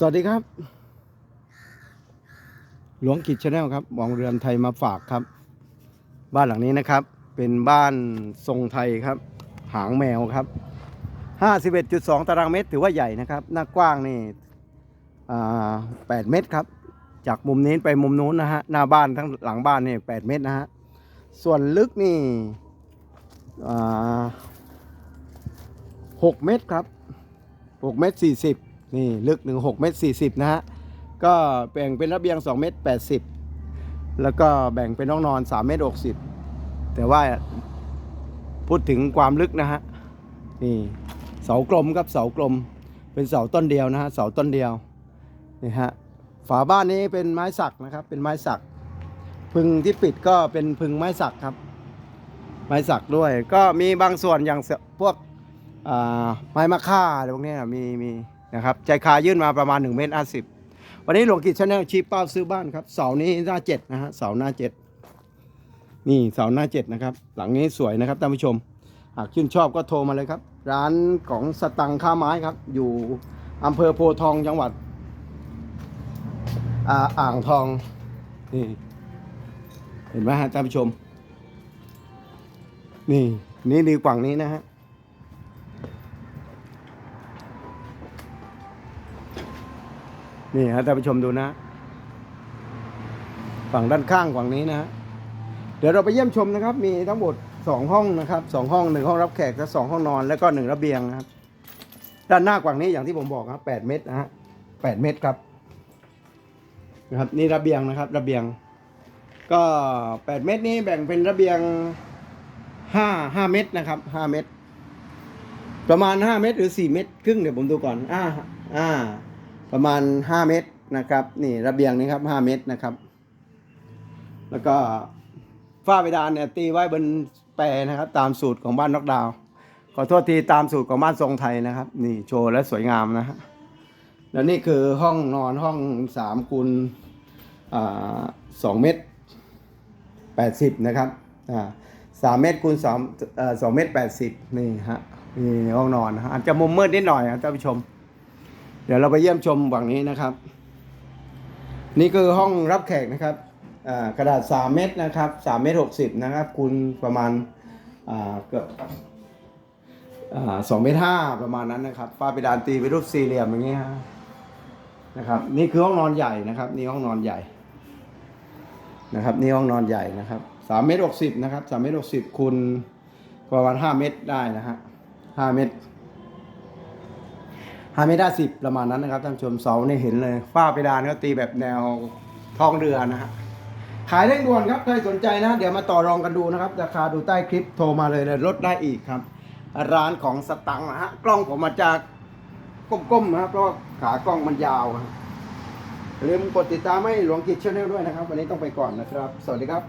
สวัสดีครับ หลวงกิจชาแนลครับมองเรือนไทยมาฝากครับ บ้านหลังนี้นะครับ เป็นบ้านทรงไทยครับ หางแมวครับ 51.2 ตารางเมตรถือว่าใหญ่นะครับ หน้ากว้างนี่อ่า8เมตรครับ จากมุมนี้ไปมุมนู้นนะฮะ หน้าบ้านทั้งหลังบ้านนี่8เมตรนะฮะ ส่วนลึกนี่อ่า6เมตรครับ6เมตร40 นี่ลึกหนึ่ง6เมตร 40 นะฮะ ก็แบ่งเป็นระเบียง 2 เมตร 80 แล้วก็แบ่งเป็นห้องนอน 3 เมตร 60 แต่ว่าพูดถึงความลึกนะฮะ นี่เสากลมครับเสากลม เป็นเสาต้นเดียวนะฮะ เสาต้นเดียว นี่ฮะ ฝาบ้านนี้เป็นไม้สักนะครับ เป็นไม้สัก พึงที่ปิดก็เป็นพึงไม้สักครับ ไม้สักด้วย ก็มีบางส่วนอย่างพวกไม้มะค่าอะไรพวกเนี้ยมีมี นะครับใจคายื่นมาประมาณ1เมตรห้าสิบวันนี้หลวงกิจชาแนลชี้เป้าซื้อบ้านครับเสานี้หน้าเจ็ดนะฮะเสาหน้าเจ็ดนี่เสาหน้าเจ็ดนะครับ หลังนี้สวยนะครับท่านผู้ชม หากชื่นชอบก็โทรมาเลยครับ ร้านของสตังค์ค่าไม้ครับ อยู่อำเภอโพทองจังหวัดอ่าอ่างทองนี่เห็นไหมฮะท่านผู้ชม นี่นี่ดีกว่านี้นะฮะ นี่ฮะท่านผู้ชมดูนะ ฝั่งด้านข้างฝั่งนี้นะฮะเดี๋ยวเราไปเยี่ยมชมนะครับ มีทั้งหมดสองห้องนะครับสองห้องหนึ่งห้องรับแขกและสองห้องนอน แล้วก็หนึ่งระเบียงนะครับ ด้านหน้ากว่างนี้อย่างที่ผมบอกครับแปดเมตรนะฮะแปดเมตรครับนะครับ นี่ระเบียงนะครับ ระเบียง ก็แปดเมตรนี้แบ่งเป็นระเบียงห้าห้าเมตรนะครับห้าเมตร ประมาณห้าเมตรหรือสี่เมตรครึ่งเดี๋ยวผมดูก่อนอ่าอ่า ประมาณ 5 เมตรนะครับ นี่ระเบียงนี้ครับ 5 เมตรนะครับ แล้วก็ฝ้าเพดานเนี่ยตีไว้บนแปรนะครับ ตามสูตรของบ้านนอกดาว ขอโทษทีตามสูตรของบ้านทรงไทยนะครับ นี่โชว์และสวยงามนะฮะแล้วนี่คือห้องนอนห้อง3คูณสองเมตร80นะครับอ่าสามเมตรคูณสามเอ่อสองเมตรแปดสิบนี่ฮะนี่ห้องนอนอาจจะมุมมืดนิดหน่อยนะท่านผู้ชม เดี๋ยวเราไปเยี่ยมชมฝั่งนี้นะครับ นี่คือห้องรับแขกนะครับกระดาษ 3 เมตรนะครับ3เมตร60 นะครับคูณประมาณเกือบสองเมตรห้าประมาณนั้นนะครับฝ้าเพดานตีเป็นรูปสี่เหลี่ยมอย่างเงี้ยนะครับ นี่คือห้องนอนใหญ่นะครับ นี่ห้องนอนใหญ่นะครับ นี่ห้องนอนใหญ่นะครับ3เมตร60นะครับ3เมตร60คูณประมาณ5เมตรได้นะฮะ5เมตร ห้าเมตรห้าสิบประมาณนั้นนะครับท่านผู้ชมเสาเนี่ยเห็นเลยฝ้าเพดานก็ตีแบบแนวท้องเรือนะฮะขายเร่งด่วนครับใครสนใจนะ เดี๋ยวมาต่อรองกันดูนะครับ ราคาดูใต้คลิปโทรมาเลยเลยลดได้อีกครับ ร้านของสตังค์นะฮะกล้องผมมาจากก้มๆนะครับเพราะว่าขากล้องมันยาวลืมกดติดตามให้หลวงกิจชาแนลด้วยนะครับ วันนี้ต้องไปก่อนนะครับ สวัสดีครับ